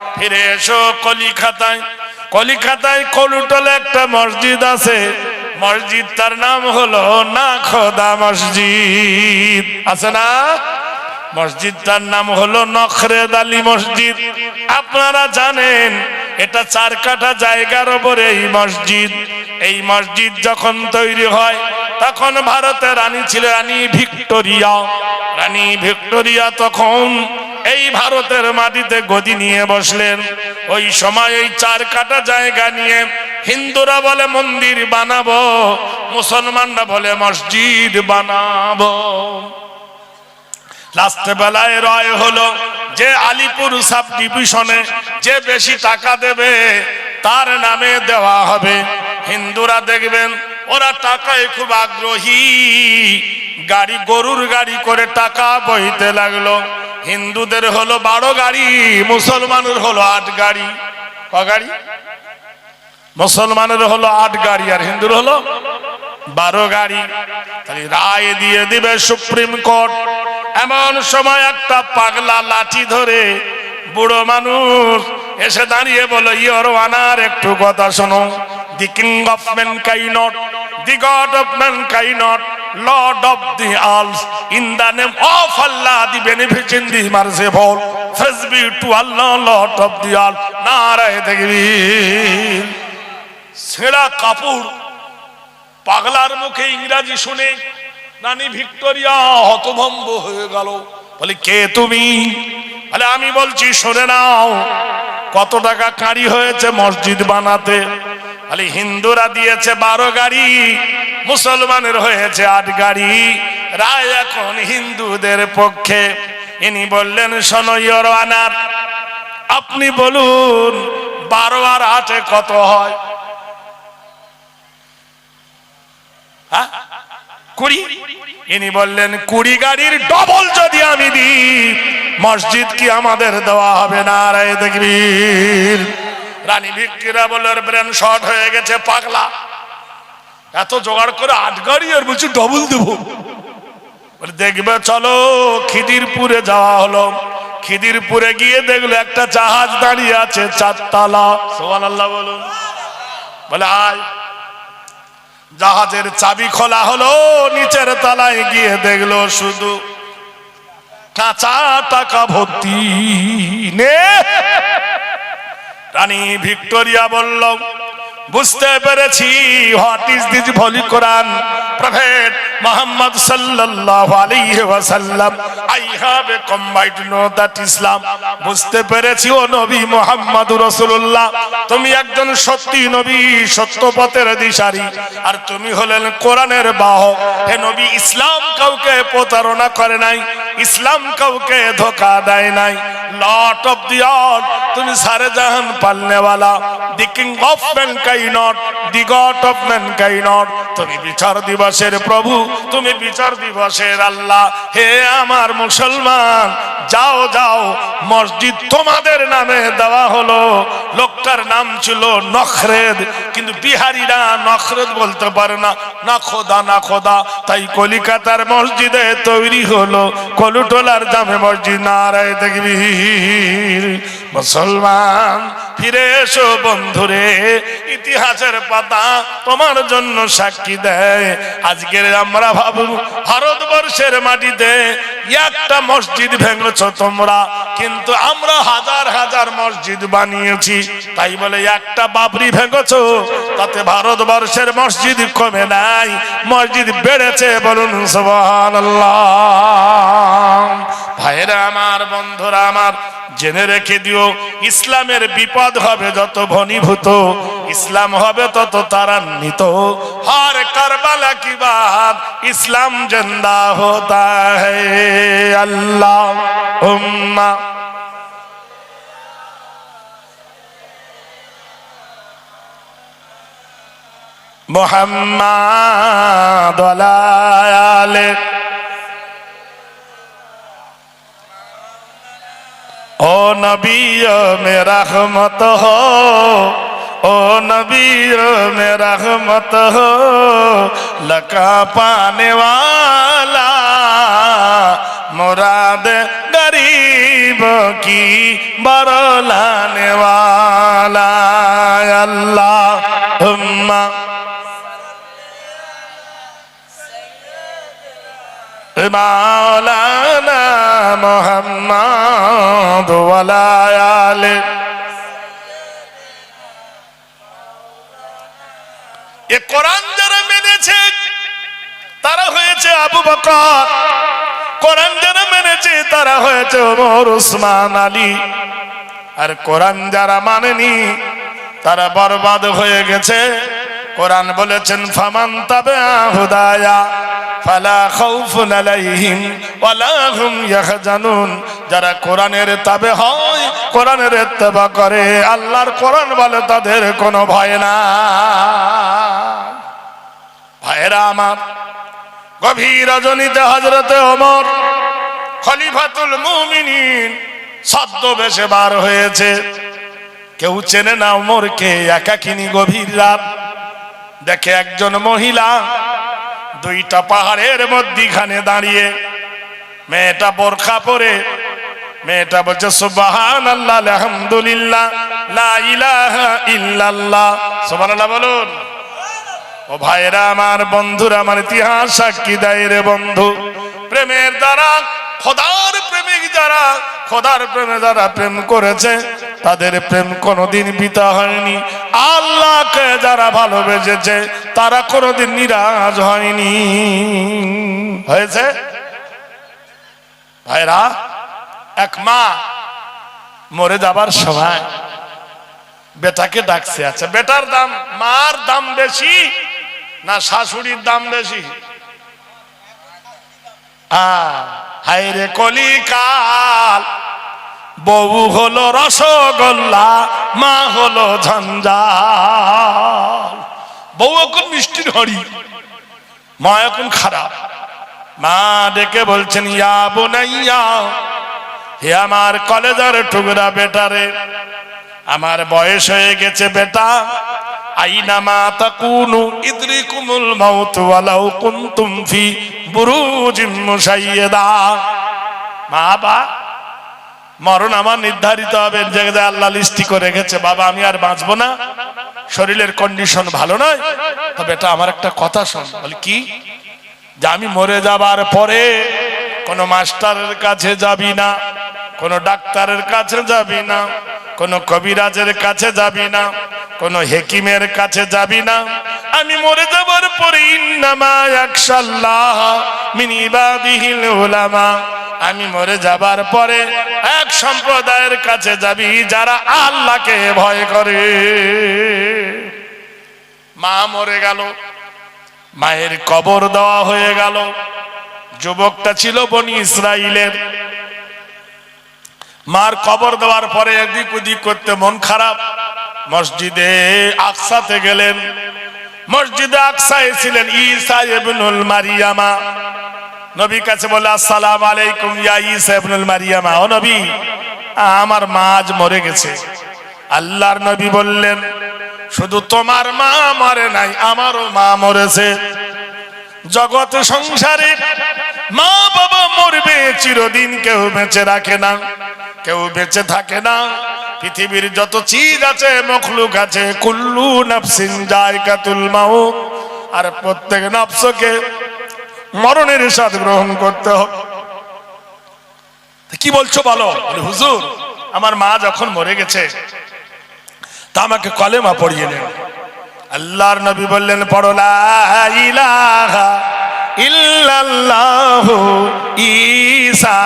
ফিরে এসো কলিকাতায়। কলিকাতায় কলুটলে একটা মসজিদ আছে। মসজিদ তার নাম হলো না খোদা মসজিদ। আছে না? মসজিদটার নাম হলো নখরেদ আলী মসজিদ। আপনারা জানেন, এটা চার কাঠা জায়গার ওপরে এই মসজিদ। এই মসজিদ যখন তৈরি হয়, তখন ভারতের রানী ছিল রানী ভিক্টোরিয়া। রানী ভিক্টোরিয়া তখন এই ভারতের মাটিতে গদি নিয়ে বসলেন। ওই সময় এই চার কাটা জায়গা নিয়ে হিন্দুরা বলে, মন্দির বানাবো, মুসলমানরা বলে, মসজিদ বানাবো। লাস্টে বেলায় রয় হলো যে আলিপুর সাব ডিভিশনে যে বেশি টাকা দেবে, তার নামে দেওয়া হবে। হিন্দুরা দেখবেন, ওরা টাকায় খুব আগ্রহী। গাড়ি, গরুর গাড়ি করে টাকা বইতে লাগল। হিন্দুদের হলো বারো গাড়ি, মুসলমানের হলো আট গাড়ি। ক গাড়ি? মুসলমানের হলো আট গাড়ি আর হিন্দুর হলো বারো গাড়ি। তাহলে রায় দিয়ে দিবে সুপ্রিম কোর্ট। এমন সময় একটা পাগলা লাঠি ধরে বুড়ো মানুষ এসে দাঁড়িয়ে বলো ইয়র আনার একটু কথা শোনো। The king of man chi not the god of man chi not of the আলস in the name of Allah the benefit in the merciful face be to Allah lord of the আল নারায় দেখবি ছেঁড়া কাপড় পাগলার মুখে ইংরাজি শুনে রানী Victoria হতভম্ব হয়ে গেল। বলে, কে তুমি? বলে, আমি বলছি, শুনে নাও, কত টাকা কারি হয়েছে মসজিদ বানাতে? বলে হিন্দুরা দিয়েছে বারো গাড়ি, মুসলমানের হয়েছে আট গাড়ি। রায় এখন হিন্দুদের পক্ষে। ইনি বললেন, শোনো, ইয়র আনার আপনি বলুন, বারো আর আটে কত হয়? হ্যাঁ? ইনি বললেন, কুড়ি গাড়ির ডবল যদি আমি দিই, মসজিদ কি আমাদের দেওয়া হবে না? রায় দেখবি রানী ভিক্টিরা বলে ব্রেন শর্ট হয়ে গেছে, পাগলা। এত জোগাড় করে আট গাড়ি আর বলছি ডবল দেবো। দেখবে, চলো, খিদিরপুরে যাওয়া হলো। খিদিরপুরে গিয়ে দেখল, একটা জাহাজ দাঁড়িয়ে আছে চারতলা। সোহান আল্লাহ বলুন। বলে, আয়। জাহাজের চাবি খোলা হলো, নিচের তলায় গিয়ে দেখল শুধু কাঁচা টাকা ভর্তি। নে রানী ভিক্টোরিয়া বলল বুঝতে পেরেছি what is this holy Quran? Prophet Muhammad সাল্লাল্লাহু আলাইহি ওয়াসাল্লাম। I have a combined know that Islam বুঝতে পেরেছি ও নবী মোহাম্মদ রাসূলুল্লাহ। তুমি একজন সত্যি নবী, সত্য পথের দিশারি। আর তুমি হলেন কোরআনের বাহক। হে নবী, ইসলাম কাউকে প্রতারণা করে নাই, ইসলাম কাউকে ধোকা দেয় নাই। লট অফ দি অল তুমি সারে জাহান পালনেওয়ালা। The king of man the god of man তুমি বিচার দিবসের প্রভু, তুমি বিচার দিবসের আল্লাহ। হে আমার মুসলমান, যাও যাও, মসজিদ তোমাদের নামে দেওয়া হলো। লোকটার নাম ছিল নখরেদ, কিন্তু বিহারিরা নখরেদ বলতে পারে না। না খোদা না খোদা, তাই কলিকাতার মসজিদে তৈরি হলো। কলুটোলার জামে মসজিদ, নারায় দেখবি মুসলমান ফিরে এসো বন্ধুরে, ইতিহাসের পাতা তোমার জন্য সাক্ষী দেয়। আজকের আমরা ভাবু ভারতবর্ষের মাটিতে একটা মসজিদ ভেঙেছ তোমরা, কিন্তু আমরা হাজার হাজার মসজিদ বানিয়েছি। তাই বলে একটা বাবরি ভেঙেছ, তাতে ভারতবর্ষের মসজিদ কমে নাই। মসজিদ বেড়েছে বলুন, সুবহানাল্লাহ। ভাইরা আমার, বন্ধুরা আমার, জেনে রেখে দিও, ইসলামের বিপদ হবে যত ঘনীভূত ইসলাম হবে তত তারান্বিত হর কারবালা কি বাত, ইসলাম জিন্দা হতা আল্লাহ উম্মা মোহাম্মদ আলে ও নবী মে রহমত হো। ও নবী মে রহমত হো। লকা পানে ওয়ালা মুরাদ গরিব কি বরলানে ওয়ালা আল্লাহ। কোরআন যারা মেনেছে, তারা হয়েছে আবু বকর। কোরআন যারা মেনেছে, তারা হয়েছে ওমর উসমান আলী। আর কোরআন যারা মানেনি, তারা বরবাদ হয়ে গেছে। কোরআন বলেছেন, ফামান তাবে হুদায়া, ফালা খাউফুন আলাইহিম ওয়ালা হুম ইয়াহজানুন। যারা কোরআনের তাবে হয়, কোরআনের ইত্তেবা করে, আল্লাহর কোরআন বলে তাদের কোনো ভয় না। ভাইরা আমার, গভীর রজনীতে হজরতে ওমর, খলিফাতুল মুমিনিন বেশে বার হয়েছে। কেউ চেনে না ওমরকে, একাকিনী গভীর রাত। দেখে একজন মহিলা দুইটা পাহাড়ের মধ্যিখানে দাঁড়িয়ে মেয়েটা বোরখা পরে, মেয়েটা বলছে সুবাহান আল্লাহ আলহামদুলিল্লাহ ইল্লাল্লাহ। সুবহানাল্লাহ বলুন। ও ভাইরা আমার বন্ধুরা, আমার ইতিহাস সাক্ষী দেয় রে বন্ধু। প্রেমের দ্বারা, খোদার প্রেমিক যারা, খোদার প্রেমে যারা প্রেম করেছে তাদের প্রেম কোনোদিন পিতা হয়নি। আল্লাহকে যারা ভালোবেসেছে, তারা কোনোদিন নিরাজ হয়নি। হয়েছে? ভাইরা, এক মা মরে যাবার সময় বেটাকে ডাকছে আচ্ছা বেটার দাম, মার দাম বেশি না শাশুড়ির দাম বেশি? হায় রে কলিকাল বউ হলো রসগোল্লা, মা হলো ঝঞ্ঝা বউ এখন মিষ্টির হরি, মা এখন খারাপ। মা ডেকে বলছেন, ইয়া বোনাইয়া, হে আমার কলেজের টুকরা বেটারে, আমার বয়স হয়ে গেছে বেটা, আইনা আইনামা তাকুনু ইদরিকুমুল মাউত ওয়ালাউ কুনতুম ফি বুরুজিম মুশাইয়্যিদা মা বা মরণ আমার নির্ধারিত হবে যে আল্লাহ লিস্টি করে রেখেছে, বাবা আমি আর বাঁচবো না। শরীরের কন্ডিশন ভালো নয়। তবে এটা আমার একটা কথা শোন, বলি কি? যে আমি মরে যাবার পরে কোনো মাস্টারের কাছে যাবি না, কোনো ডাক্তারের কাছে যাবি না। কোনো কবিরাজের কাছে যাবি না, কোনো হেকিমের কাছে যাবি না। আমি মরে যাবার পরে আমি মরে যাবার পরে এক সম্প্রদায়ের কাছে যাবি যারা আল্লাহকে ভয় করে। মা মরে গেল, মায়ের কবর দেওয়া হয়ে গেল। যুবকটা ছিল বনি ইসরাইলের। মার কবর দেওয়ার পরে এদিক ওদিক করতে মন খারাপ। মসজিদে আকসাতে গেলেন। মসজিদে আকসায় ছিলেন ঈসা ইবনুল মারিয়ামা। নবী কাছে বলে, আসসালাম আলাইকুম ইয়া ঈসা ইবনুল মারিয়ামা। ও নবী, আমার মা আজ মরে গেছে। আল্লাহর নবী বললেন, শুধু তোমার মা মরে নাই, আমারও মা মরেছে। জগৎ সংসারে মা বাবা মরবে, চিরদিন কেউ বেঁচে রাখে না, কেউ বেঁচে থাকে না। পৃথিবীর যত চিজ আছে, মখলুক আছে, কুল্লু নাফসিন জায়গাতুল মাউত। আর প্রত্যেক নফসকে মরণের স্বাদ গ্রহণ করতে হবে। কি বলছো বলো, হুজুর, আমার মা যখন মরে গেছে, তা আমাকে কলেমা পড়িয়ে নেন। আল্লাহর নবী বললেন, পড়ো লা ইলাহা ইল্লাল্লাহু ঈসারুল্লাহ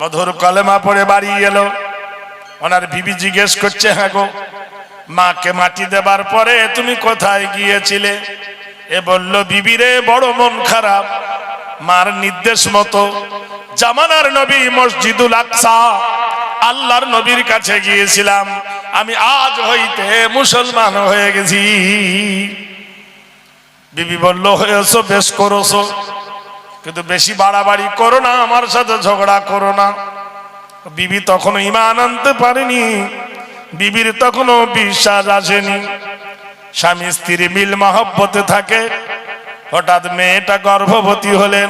মধুর কলেমা পড়ে বাড়ি এলো। ওনার বিবি জিজ্ঞেস করছে হ্যাঁ গো, মাকে মাটি দেবার পরে তুমি কোথায় গিয়েছিলে? এ বলল বিবিরে বড় মন খারাপ। মার নির্দেশ মতো জামানার নবী মসজিদুল আকসা, আল্লাহর নবীর কাছে গিয়েছিলাম। আমি আজ হইতে মুসলমান হয়ে গেছি। বিবি বলল হয়েছো বেশ করেছ। কিন্তু বেশি বাড়াবাড়ি করো না, আমার সাথে ঝগড়া করো না। বিবি তখনও ইমান আনতে পারেনি। বিবির তখনও বিশ্বাস আসেনি। স্বামী, স্ত্রী মিল মহব্বতে থাকে। হঠাৎ মেয়েটা গর্ভবতী হলেন।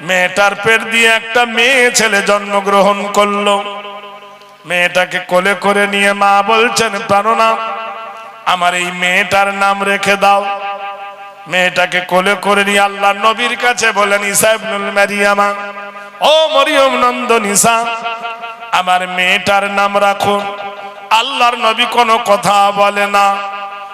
মেয়েটার পেট দিয়ে একটা মেয়ে ছেলে জন্মগ্রহণ করল। মেয়েটাকে কোলে করে নিয়ে মা বলছেন, প্রাণনা, আমার এই মেয়েটার নাম রেখে দাও। মেয়েটাকে কোলে করে নিয়ে আল্লাহ নবীর কাছে বলেন ইসাইবনুল মারিয়ামা, ও মরিয়ম নন্দনিসা, আমার মেয়েটার নাম রাখুন আল্লাহর নবী কোনো কথা বলে না।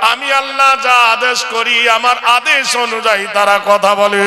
আমি আল্লাহ যা আদেশ করি আমার আদেশ অনুযায়ী তারা কথা বলে।